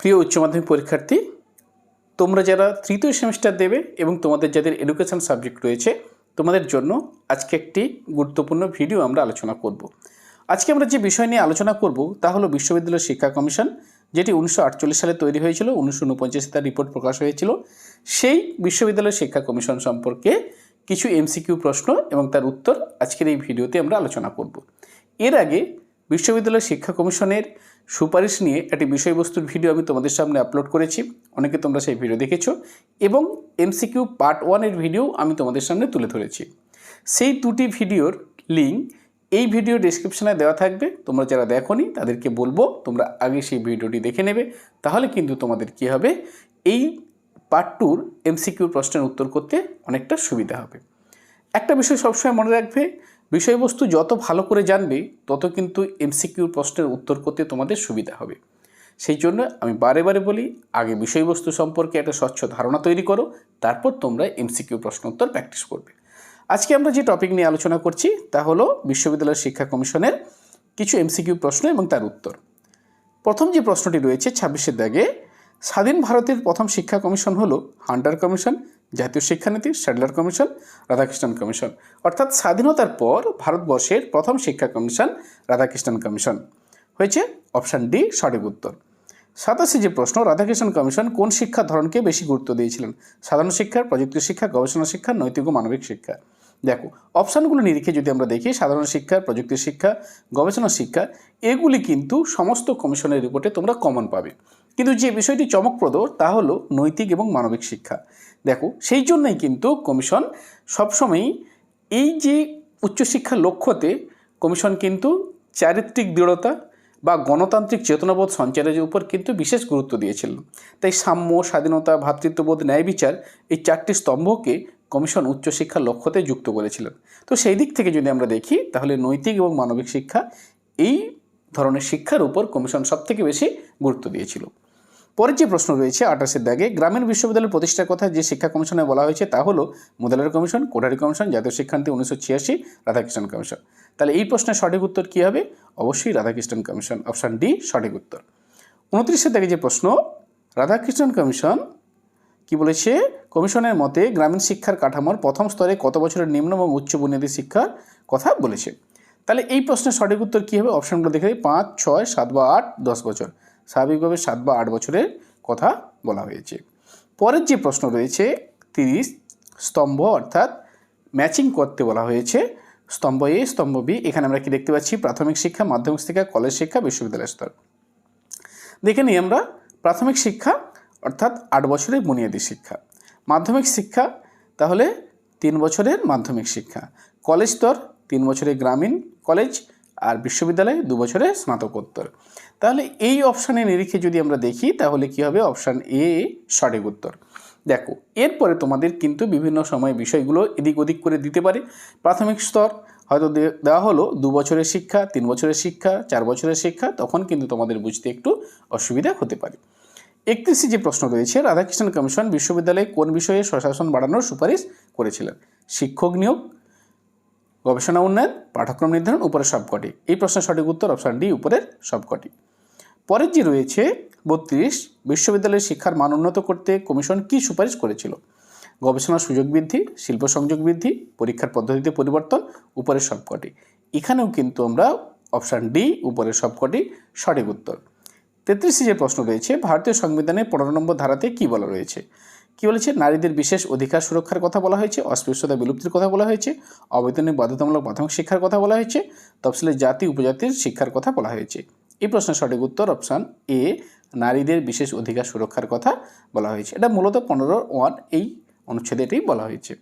প্রিয় উচ্চ মাধ্যমিক পরীক্ষার্থী, তোমরা যারা তৃতীয় সেমিস্টার দেবে এবং তোমাদের যাদের এডুকেশন সাবজেক্ট রয়েছে, তোমাদের জন্য আজকে একটি গুরুত্বপূর্ণ ভিডিও আমরা আলোচনা করব। আজকে আমরা যে বিষয় নিয়ে আলোচনা করব, তা হলো বিশ্ববিদ্যালয় শিক্ষা কমিশন, যেটি উনিশশো আটচল্লিশ সালে তৈরি হয়েছিল, উনিশশো উনপঞ্চাশে তার রিপোর্ট প্রকাশ হয়েছিল। সেই বিশ্ববিদ্যালয় শিক্ষা কমিশন সম্পর্কে কিছু এমসিকিউ প্রশ্ন এবং তার উত্তর আজকের এই ভিডিওতে আমরা আলোচনা করব। এর আগে বিশ্ববিদ্যালয় শিক্ষা কমিশনের সুপারিশ নিয়ে একটি বিষয়বস্তুর ভিডিও আমি তোমাদের সামনে আপলোড করেছি। অনেকে তোমরা সেই ভিডিও দেখেছ এবং এমসিকিউ পার্ট ওয়ানের ভিডিও আমি তোমাদের সামনে তুলে ধরেছি। সেই দুটি ভিডিওর লিঙ্ক এই ভিডিও ডেসক্রিপশনে দেওয়া থাকবে। তোমরা যারা দেখোনি, তাদেরকে বলব তোমরা আগে সেই ভিডিওটি দেখে নেবে। তাহলে কিন্তু তোমাদের কী হবে? এই পার্ট টুর এমসিকিউ প্রশ্নের উত্তর করতে অনেকটা সুবিধা হবে। একটা বিষয় সবসময় মনে রাখবে বিষয়বস্তু যত ভালো করে জানবে, তত কিন্তু এমসিকিউ প্রশ্নের উত্তর করতে তোমাদের সুবিধা হবে। সেই জন্য আমি বারে বারে বলি, আগে বিষয়বস্তু সম্পর্কে একটা স্বচ্ছ ধারণা তৈরি করো, তারপর তোমরা এমসিকিউ প্রশ্ন উত্তর প্র্যাকটিস করবে। আজকে আমরা যে টপিক নিয়ে আলোচনা করছি, তা হলো বিশ্ববিদ্যালয় শিক্ষা কমিশনের কিছু এমসিকিউ প্রশ্ন এবং তার উত্তর। প্রথম যে প্রশ্নটি রয়েছে ছাব্বিশের দাগে, স্বাধীন ভারতের প্রথম শিক্ষা কমিশন হলো হান্টার কমিশন জাতীয় শিক্ষানীতি স্যাডলার কমিশন, রাধাকৃষ্ণন কমিশন। অর্থাৎ স্বাধীনতার পর ভারতবর্ষের প্রথম শিক্ষা কমিশন, রাধাকৃষ্ণন কমিশন। হয়েছে অপশান ডি, সঠিক উত্তর। সাতাশি যে প্রশ্ন, রাধাকৃষ্ণন কমিশন কোন শিক্ষা ধরনকে বেশি গুরুত্ব দিয়েছিলেন? সাধারণ শিক্ষা, প্রযুক্তি শিক্ষা, গবেষণা শিক্ষা, নৈতিক ও মানবিক শিক্ষা। দেখো, অপশানগুলো নিরিখে যদি আমরা দেখি, সাধারণ শিক্ষা, প্রযুক্তি শিক্ষা, গবেষণা শিক্ষা, এগুলি কিন্তু সমস্ত কমিশনের রিপোর্টে তোমরা কমন পাবে। কিন্তু যে বিষয়টি চমকপ্রদ, তা হলো নৈতিক এবং মানবিক শিক্ষা। দেখো, সেই জন্যই কিন্তু কমিশন সবসময়ই এই যে উচ্চশিক্ষার লক্ষ্যতে কমিশন কিন্তু চারিত্রিক দৃঢ়তা বা গণতান্ত্রিক চেতনাবোধ সঞ্চারের উপর কিন্তু বিশেষ গুরুত্ব দিয়েছিল। তাই সাম্য, স্বাধীনতা ভ্রাতৃত্ববোধ ন্যায় বিচার এই চারটি স্তম্ভকে কমিশন উচ্চশিক্ষার লক্ষ্যতে যুক্ত করেছিলেন তো সেই দিক থেকে যদি আমরা দেখি, তাহলে নৈতিক এবং মানবিক শিক্ষা এই ধরনের শিক্ষার উপর কমিশন সবথেকে বেশি গুরুত্ব দিয়েছিল। পরের যে প্রশ্ন রয়েছে আঠাশের দাগে, গ্রামীণ বিশ্ববিদ্যালয় প্রতিষ্ঠার কথা যে শিক্ষা কমিশনে বলা হয়েছে তা হলো মোদালের কমিশন, কোঠারি কমিশন, জাতীয় শিক্ষানীতি উনিশশো ছিয়াশি, রাধাকৃষ্ণন কমিশন। তাহলে এই প্রশ্নের সঠিক উত্তর কী হবে? অবশ্যই রাধাকৃষ্ণন কমিশন, অপশান ডি, সঠিক উত্তর। উনত্রিশের দাগে যে প্রশ্ন, রাধাকৃষ্ণন কমিশন কি বলেছে? কমিশনের মতে গ্রামীণ শিক্ষার কাঠামোর প্রথম স্তরে কত বছরের নিম্ন এবং উচ্চ বুনিয়াদী শিক্ষার কথা বলেছে। তাহলে এই প্রশ্নের সঠিক উত্তর কী হবে? অপশানগুলো দেখে পাঁচ, ছয়, সাত বা আট, দশ বছর। স্বাভাবিকভাবে সাত বা আট বছরের কথা বলা হয়েছে। পরের যে প্রশ্ন রয়েছে, তিরিশ স্তম্ভ অর্থাৎ ম্যাচিং করতে বলা হয়েছে। স্তম্ভ এ স্তম্ভ বি এখানে আমরা কি দেখতে পাচ্ছি? প্রাথমিক শিক্ষা, মাধ্যমিক শিক্ষা কলেজ শিক্ষা বিশ্ববিদ্যালয় স্তর। দেখে নিই আমরা, প্রাথমিক শিক্ষা অর্থাৎ আট বছরের বুনিয়াদী শিক্ষা। মাধ্যমিক শিক্ষা, তাহলে তিন বছরের মাধ্যমিক শিক্ষা। কলেজ স্তর, তিন বছরের গ্রামীণ কলেজ আর বিশ্ববিদ্যালয়, দু বছরের স্নাতকোত্তর। তাহলে এই অপশানের নিরিখে যদি আমরা দেখি, তাহলে কি হবে? অপশান এ সঠিক উত্তর। দেখো, এরপরে তোমাদের কিন্তু বিভিন্ন সময় বিষয়গুলো এদিক ওদিক করে দিতে পারে। প্রাথমিক স্তর, হয়তো দেওয়া হলো দু বছরের শিক্ষা, তিন বছরের শিক্ষা, চার বছরের শিক্ষা, তখন কিন্তু তোমাদের বুঝতে একটু অসুবিধা হতে পারে। একত্রিশে যে প্রশ্ন রয়েছে রাধাকৃষ্ণন কমিশন বিশ্ববিদ্যালয়ে কোন বিষয়ে স্বশাসন বাড়ানোর সুপারিশ করেছিলেন? শিক্ষক নিয়োগ, গবেষণা উন্নয়ন, পাঠ্যক্রম নির্ধারণ, উপরের সবকটি। এই প্রশ্নের সঠিক উত্তর অপশান ডি উপরের সবকটি। পরের যে রয়েছে, বত্রিশ, বিশ্ববিদ্যালয়ের শিক্ষার মান উন্নত করতে কমিশন কী সুপারিশ করেছিল? গবেষণার সুযোগ বৃদ্ধি, শিল্প সংযোগ বৃদ্ধি, পরীক্ষার পদ্ধতিতে পরিবর্তন, উপরের সবকটি। এখানেও কিন্তু আমরা অপশান ডি, উপরের সবকটি সঠিক উত্তর। তেত্রিশে যে প্রশ্ন রয়েছে, ভারতীয় সংবিধানের পনেরো নম্বর ধারাতে কী বলা রয়েছে? কী বলেছে? নারীদের বিশেষ অধিকার সুরক্ষার কথা বলা হয়েছে, অস্পৃশ্যতা, বিলুপ্তির কথা বলা হয়েছে, অবৈতনিক বাধ্যতামূলক প্রাথমিক শিক্ষার কথা বলা হয়েছে, তফসিলের জাতি, উপজাতির শিক্ষার কথা বলা হয়েছে। এই প্রশ্নের সঠিক উত্তর অপশান এ, নারীদের বিশেষ অধিকার সুরক্ষার কথা বলা হয়েছে। এটা মূলত পনেরো ওয়ান এই অনুচ্ছেদে এটাই বলা হয়েছে।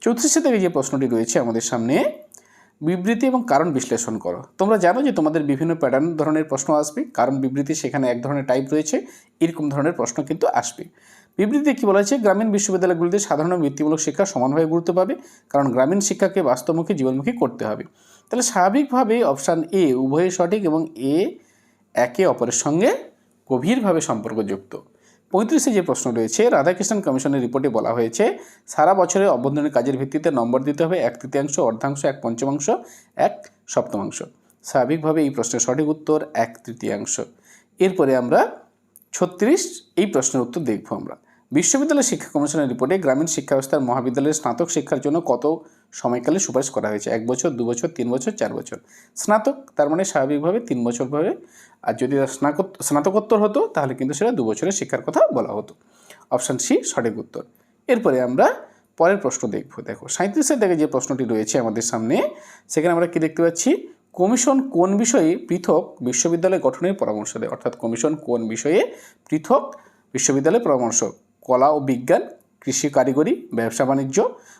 চৌত্রিশে থেকে যে প্রশ্নটি রয়েছে আমাদের সামনে, বিবৃতি এবং কারণ বিশ্লেষণ করো। তোমরা জানো যে তোমাদের বিভিন্ন প্যাটার্ন ধরনের প্রশ্ন আসবে। কারণ বিবৃতি সেখানে এক ধরনের টাইপ রয়েছে, এরকম ধরনের প্রশ্ন কিন্তু আসবে। বিবৃতিতে কী বলা হয়েছে? গ্রামীণ বিশ্ববিদ্যালয়গুলিতে সাধারণ বৃত্তিমূলক শিক্ষা সমানভাবে গুরুত্ব পাবে। কারণ গ্রামীণ শিক্ষাকে বাস্তবমুখী, জীবনমুখী করতে হবে। তাহলে স্বাভাবিকভাবে অপশান এ উভয়ই সঠিক এবং এ একে অপরের সঙ্গে গভীরভাবে সম্পর্কযুক্ত। পঁয়ত্রিশে যে প্রশ্ন রয়েছে, রাধাকৃষ্ণন কমিশনের রিপোর্টে বলা হয়েছে, সারা বছরে অভ্যন্তরীণ কাজের ভিত্তিতে নম্বর দিতে হবে এক তৃতীয়াংশ, অর্ধাংশ, এক পঞ্চমাংশ, এক সপ্তমাংশ। স্বাভাবিকভাবে এই প্রশ্নের সঠিক উত্তর এক তৃতীয়াংশ। এরপরে আমরা ছত্রিশ, এই প্রশ্নের উত্তর দেখব আমরা। বিশ্ববিদ্যালয় শিক্ষা কমিশনের রিপোর্টে গ্রামীণ শিক্ষা ব্যবস্থার মহাবিদ্যালয়ের স্নাতক শিক্ষার জন্য কত সময়কালে সুপারিশ করা হয়েছে। এক বছর, দু বছর, তিন বছর, চার বছর। স্নাতক, তার মানে স্বাভাবিকভাবে তিন বছর ভাবে আর যদি স্নাতক স্নাতকোত্তর হতো, তাহলে কিন্তু সেটা দু বছরের শিক্ষার কথা বলা হতো। অপশান সি, সঠিক উত্তর। এরপরে আমরা পরের প্রশ্ন দেখব। দেখো সাঁত্রিশের দিকে যে প্রশ্নটি রয়েছে আমাদের সামনে, সেখানে আমরা কি দেখতে পাচ্ছি? কমিশন কোন বিষয়ে পৃথক বিশ্ববিদ্যালয় গঠনের পরামর্শ দেয়? অর্থাৎ কমিশন কোন বিষয়ে পৃথক বিশ্ববিদ্যালয় পরামর্শ? কলা ও বিজ্ঞান কৃষি কারিগরি, ব্যবসা বাণিজ্য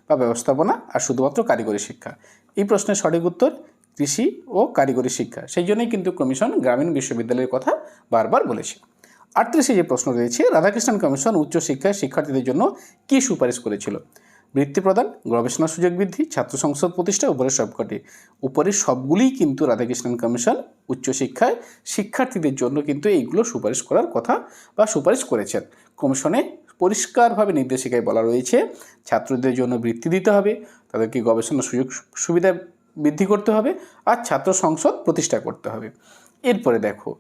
বা ব্যবস্থাপনা আর শুধুমাত্র কারিগরি শিক্ষা। এই প্রশ্নের সঠিক উত্তর কৃষি ও কারিগরি শিক্ষা। সেই জন্যই কিন্তু কমিশন গ্রামীণ বিশ্ববিদ্যালয়ের কথা বারবার বলেছে। আটত্রিশে যে প্রশ্ন রয়েছে, রাধাকৃষ্ণন কমিশন উচ্চশিক্ষায় শিক্ষার্থীদের জন্য কী সুপারিশ করেছিল? বৃত্তি প্রদান, গবেষণা সুযোগ বৃদ্ধি, ছাত্র সংসদ প্রতিষ্ঠা, উপরের সবকটি। উপরের সবগুলিই কিন্তু রাধাকৃষ্ণন কমিশন উচ্চশিক্ষায় শিক্ষার্থীদের জন্য কিন্তু এইগুলো সুপারিশ করার কথা বা সুপারিশ করেছেন। কমিশনে পরিষ্কারভাবে নির্দেশিকায় বলা রয়েছে, ছাত্রদের জন্য বৃত্তি দিতে হবে, তাদেরকে গবেষণা সুযোগ সুবিধা বৃদ্ধি করতে হবে আর ছাত্র সংসদ প্রতিষ্ঠা করতে হবে। এরপরে দেখো,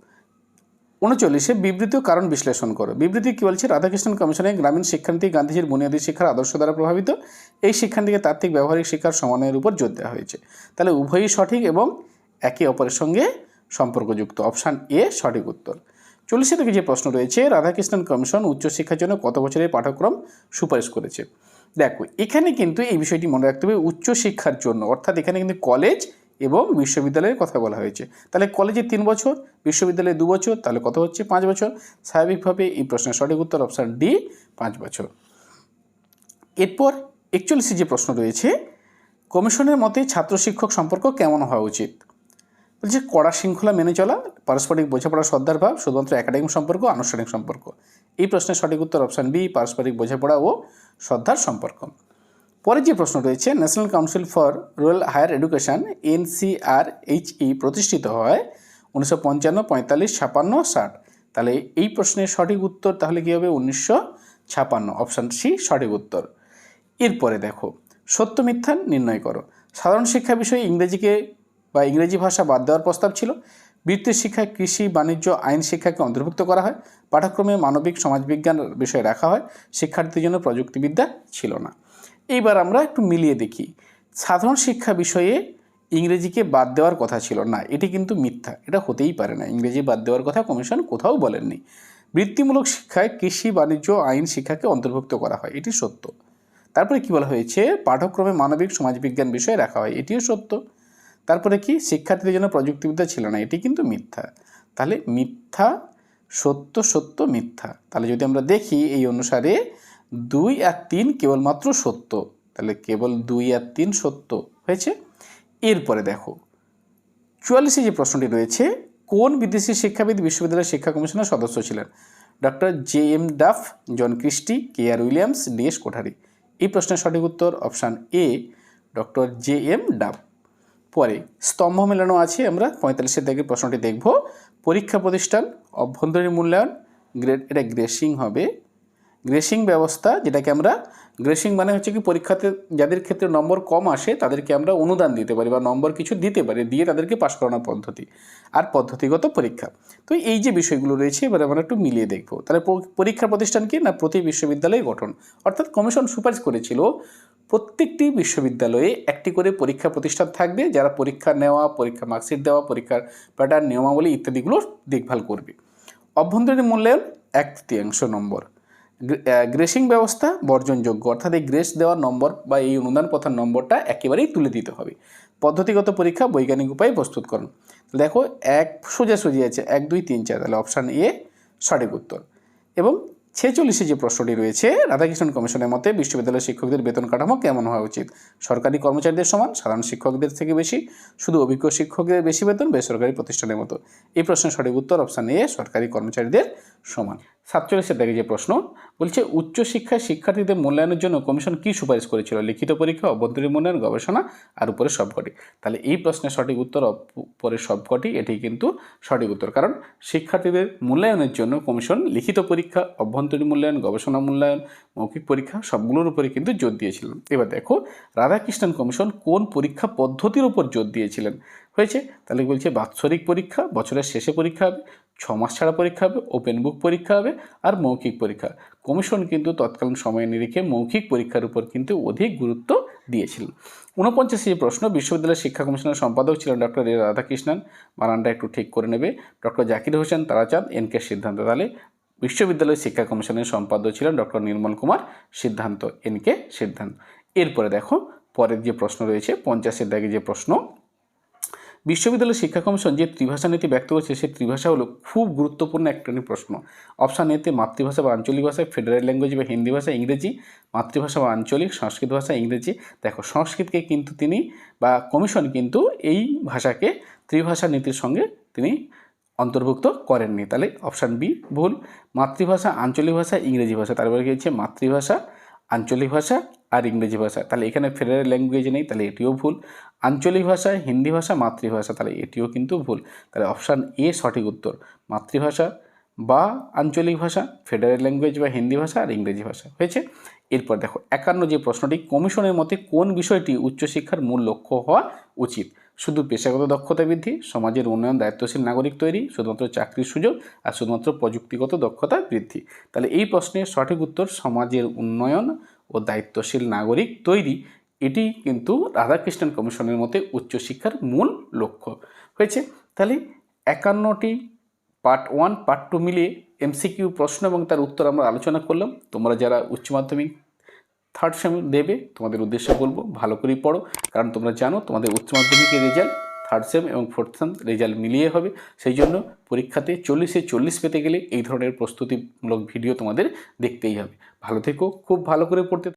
উনচল্লিশে বিবৃতি কারণ বিশ্লেষণ করো। বিবৃতি কী বলছে? রাধাকৃষ্ণন কমিশনে গ্রামীণ শিক্ষার্থী গান্ধীজির বুনিয়াদী শিক্ষার আদর্শ দ্বারা প্রভাবিত। এই শিক্ষার্থীকে তাত্ত্বিক ব্যবহারিক শিক্ষার সমন্বয়ের উপর জোর দেওয়া হয়েছে। তাহলে উভয়ই সঠিক এবং একে অপরের সঙ্গে সম্পর্কযুক্ত। অপশান এ সঠিক উত্তর। চল্লিশে থেকে যে প্রশ্ন রয়েছে, রাধাকৃষ্ণন কমিশন উচ্চশিক্ষার জন্য কত বছরের পাঠ্যক্রম সুপারিশ করেছে? দেখো, এখানে কিন্তু এই বিষয়টি মনে রাখতে হবে, উচ্চশিক্ষার জন্য। অর্থাৎ এখানে কিন্তু কলেজ এবং বিশ্ববিদ্যালয়ের কথা বলা হয়েছে। তাহলে কলেজে তিন বছর, বিশ্ববিদ্যালয়ে দু বছর, তাহলে কত হচ্ছে? পাঁচ বছর। স্বাভাবিকভাবে এই প্রশ্নের সঠিক উত্তর অপশান ডি, পাঁচ বছর। এরপর একচল্লিশে যে প্রশ্ন রয়েছে, কমিশনের মতে ছাত্র শিক্ষক সম্পর্ক কেমন হওয়া উচিত? বলছে কড়া শৃঙ্খলা মেনে চলা, পারস্পরিক বোঝাপড়া শ্রদ্ধার ভাব শুধুমাত্র একাডেমিক সম্পর্ক, আনুষ্ঠানিক সম্পর্ক। এই প্রশ্নের সঠিক উত্তর অপশান বি পারস্পরিক বোঝাপড়া ও শ্রদ্ধার সম্পর্ক। পরে যে প্রশ্ন রয়েছে National Council for Rural Higher Education NCRHE প্রতিষ্ঠিত হয় উনিশশো পঞ্চান্ন, পঁয়তাল্লিশ, ছাপান্ন, ষাট। তাহলে এই প্রশ্নের সঠিক উত্তর তাহলে কী হবে? উনিশশো ছাপান্ন। অপশান সি সঠিক উত্তর। এরপরে দেখো, সত্য মিথ্যা নির্ণয় করো। সাধারণ শিক্ষা বিষয়ে ইংরেজিকে বা ইংরেজি ভাষা বাদ দেওয়ার প্রস্তাব ছিল। বৃত্তির শিক্ষায় কৃষি, বাণিজ্য, আইন শিক্ষাকে অন্তর্ভুক্ত করা হয়। পাঠ্যক্রমে মানবিক, সমাজবিজ্ঞান বিষয় রাখা হয়। শিক্ষার্থীদের জন্য প্রযুক্তিবিদ্যা ছিল না। এইবার আমরা একটু মিলিয়ে দেখি। সাধারণ শিক্ষা বিষয়ে ইংরেজিকে বাদ দেওয়ার কথা ছিল না। এটি কিন্তু মিথ্যা। এটা হতেই পারে না। ইংরেজি বাদ দেওয়ার কথা কমিশন কোথাও বলেননি। বৃত্তিমূলক শিক্ষায় কৃষি, বাণিজ্য, আইন শিক্ষাকে অন্তর্ভুক্ত করা হয়। এটি সত্য। তারপরে কি বলা হয়েছে? পাঠ্যক্রমে মানবিক, সমাজবিজ্ঞান বিষয়ে রাখা হয়। এটিও সত্য। তারপরে কি? শিক্ষার্থীদের জন্য প্রযুক্তিবিদ্যা ছিল না, এটি কিন্তু মিথ্যা। তাহলে মিথ্যা, সত্য সত্য, মিথ্যা। তাহলে যদি আমরা দেখি এই অনুসারে দুই আর তিন কেবলমাত্র সত্য, তাহলে কেবল দুই আর তিন সত্য হয়েছে। এরপরে দেখো, চুয়াল্লিশে যে প্রশ্নটি রয়েছে, কোন বিদেশি শিক্ষাবিদ বিশ্ববিদ্যালয়ের শিক্ষা কমিশনের সদস্য ছিলেন? Doctor J M Duff, John Christie, K R Williams, D S Kothari. এই প্রশ্নের সঠিক উত্তর option A, doctor J M Duff. পরে স্তম্ভ মেলানো আছে, আমরা পঁয়তাল্লিশের দিকে প্রশ্নটি দেখব। পরীক্ষা প্রতিষ্ঠান, অভ্যন্তরীণ মূল্যায়ন গ্রেড এটা গ্রেসিং হবে। গ্রেসিং ব্যবস্থা, যেটাকে আমরা, গ্রেসিং মানে হচ্ছে কি পরীক্ষাতে যাদের ক্ষেত্রে নম্বর কম আসে, তাদেরকে আমরা অনুদান দিতে পারি বা নম্বর কিছু দিতে পারি, দিয়ে তাদেরকে পাশ করানোর পদ্ধতি আর পদ্ধতিগত পরীক্ষা। তো এই যে বিষয়গুলো রয়েছে, এবার আমরা একটু মিলিয়ে দেখব। তাহলে পরীক্ষা প্রতিষ্ঠান কি না প্রতি বিশ্ববিদ্যালয়ে গঠন? অর্থাৎ কমিশন সুপারিশ করেছিল প্রত্যেকটি বিশ্ববিদ্যালয়ে একটি করে পরীক্ষা প্রতিষ্ঠান থাকবে, যারা পরীক্ষা নেওয়া, পরীক্ষা মার্কশিট দেওয়া, পরীক্ষার প্যাটার্ন নিয়মাবলী ইত্যাদিগুলো দেখভাল করবে। অভ্যন্তরীণ মূল্যায়ন এক তৃতীয়াংশ নম্বর। গ্রেসিং ব্যবস্থা বর্জনযোগ্য, অর্থাৎ এই গ্রেস দেওয়ার নম্বর বা এই অনুদান প্রথার নম্বরটা একেবারেই তুলে দিতে হবে। পদ্ধতিগত পরীক্ষা, বৈজ্ঞানিক উপায়ে প্রস্তুতকরণ দেখো, এক সোজাসুজি আছে, এক, দুই, তিন, চার, তাহলে অপশান এ সঠিক উত্তর। এবং ছেচল্লিশে যে প্রশ্নটি রয়েছে রাধাকৃষ্ণন কমিশনের মতে বিশ্ববিদ্যালয়ের শিক্ষকদের বেতন কাঠামো কেমন হওয়া উচিত? সরকারি কর্মচারীদের সমান, সাধারণ শিক্ষকদের থেকে বেশি? শুধু অভিজ্ঞ শিক্ষকদের বেশি বেতন, বেসরকারি প্রতিষ্ঠানের মতো? এই প্রশ্নের সঠিক উত্তর অপশান এ সরকারি কর্মচারীদের সমান। সাতচল্লিশের দিকে যে প্রশ্ন, বলছে উচ্চশিক্ষায় শিক্ষার্থীদের মূল্যায়নের জন্য কমিশন কী সুপারিশ করেছিল? লিখিত পরীক্ষা, অভ্যন্তরীণ মূল্যায়ন, গবেষণা আর উপরে সবকটি। তাহলে এই প্রশ্নের সঠিক উত্তর উপরে সবকটি, এটি কিন্তু সঠিক উত্তর। কারণ শিক্ষার্থীদের মূল্যায়নের জন্য কমিশন লিখিত পরীক্ষা, অভ্যন্তরীণ মূল্যায়ন, গবেষণা মূল্যায়ন, মৌখিক পরীক্ষা সবগুলোর উপরে কিন্তু জোর দিয়েছিলেন। এবার দেখো, রাধাকৃষ্ণন কমিশন কোন পরীক্ষা পদ্ধতির উপর জোর দিয়েছিলেন? হয়েছে? তাহলে বলছে বাৎসরিক পরীক্ষা, বছরের শেষে পরীক্ষা হবে ছ মাস ছাড়া পরীক্ষা হবে ওপেন বুক পরীক্ষা হবে আর মৌখিক পরীক্ষা। কমিশন কিন্তু তৎকালীন সময় নিরিখে মৌখিক পরীক্ষার উপর কিন্তু অধিক গুরুত্ব দিয়েছিলেন। ঊনপঞ্চাশে যে প্রশ্ন বিশ্ববিদ্যালয়ের শিক্ষা কমিশনের সম্পাদক ছিলেন ডক্টর এ রাধাকৃষ্ণন। বানানটা একটু ঠিক করে নেবে। Doctor Zakir Hussain, Tarachand, N K Siddhanta. তাহলে বিশ্ববিদ্যালয় শিক্ষা কমিশনের সম্পাদক ছিলেন ডক্টর নির্মল কুমার সিদ্ধান্ত এন কে সিদ্ধান্ত। এরপরে দেখো, পরের যে প্রশ্ন রয়েছে, পঞ্চাশের দাগে যে প্রশ্ন বিশ্ববিদ্যালয় শিক্ষা কমিশন যে ত্রিভাষা নীতি ব্যক্ত করেছে, সেই ত্রিভাষা হলো খুব গুরুত্বপূর্ণ একটি প্রশ্ন। অপশান এতে মাতৃভাষা বা আঞ্চলিক ভাষায়, ফেডারেল ল্যাঙ্গুয়েজ বা হিন্দি ভাষা, ইংরেজি, মাতৃভাষা বা আঞ্চলিক, সংস্কৃত ভাষা, ইংরেজি। দেখো, সংস্কৃতকে কিন্তু তিনি বা কমিশন কিন্তু এই ভাষাকে ত্রিভাষা নীতির সঙ্গে তিনি অন্তর্ভুক্ত করেননি। তাহলে অপশান বি, ভুল। মাতৃভাষা, আঞ্চলিক ভাষা, ইংরেজি ভাষা। তারপরে হচ্ছে মাতৃভাষা, আঞ্চলিক ভাষা আর ইংরেজি ভাষা। তাহলে এখানে ফেডারেল ল্যাঙ্গুয়েজ নেই, তাহলে এটিও ভুল। আঞ্চলিক ভাষা, হিন্দি ভাষা, মাতৃভাষা, তাহলে এটিও কিন্তু ভুল। তাহলে অপশান এ সঠিক উত্তর। মাতৃভাষা বা আঞ্চলিক ভাষা, ফেডারেল ল্যাঙ্গুয়েজ বা হিন্দি ভাষা আর ইংরেজি ভাষা। হয়েছে? এরপর দেখো, একান্ন যে প্রশ্নটি, কমিশনের মতে কোন বিষয়টি উচ্চশিক্ষার মূল লক্ষ্য হওয়া উচিত? শুধু পেশাগত দক্ষতা বৃদ্ধি, সমাজের উন্নয়ন দায়িত্বশীল নাগরিক তৈরি, শুধুমাত্র চাকরির সুযোগ আর শুধুমাত্র প্রযুক্তিগত দক্ষতা বৃদ্ধি। তাহলে এই প্রশ্নের সঠিক উত্তর সমাজের উন্নয়ন ও দায়িত্বশীল নাগরিক তৈরি, এটি কিন্তু রাধাকৃষ্ণন কমিশনের মতে উচ্চশিক্ষার মূল লক্ষ্য। হয়েছে? তাহলে একান্নটি পার্ট ওয়ান, পার্ট টু মিলিয়ে এমসিকিউ প্রশ্ন এবং তার উত্তর আমরা আলোচনা করলাম। তোমরা যারা উচ্চ মাধ্যমিক থার্ড সেম দেবে, তোমাদের উদ্দেশ্যে বলব, ভালো করেই পড়ো। কারণ তোমরা জানো, তোমাদের উচ্চ মাধ্যমিকের রেজাল্ট থার্ড সেম এবং ফোর্থ সেম রেজাল্ট মিলিয়ে হবে। সেই জন্য পরীক্ষাতে চল্লিশে চল্লিশ পেতে গেলে এই ধরনের প্রস্তুতিমূলক ভিডিও তোমাদের দেখতেই হবে। ভালো থেকো, খুব ভালো করে পড়তে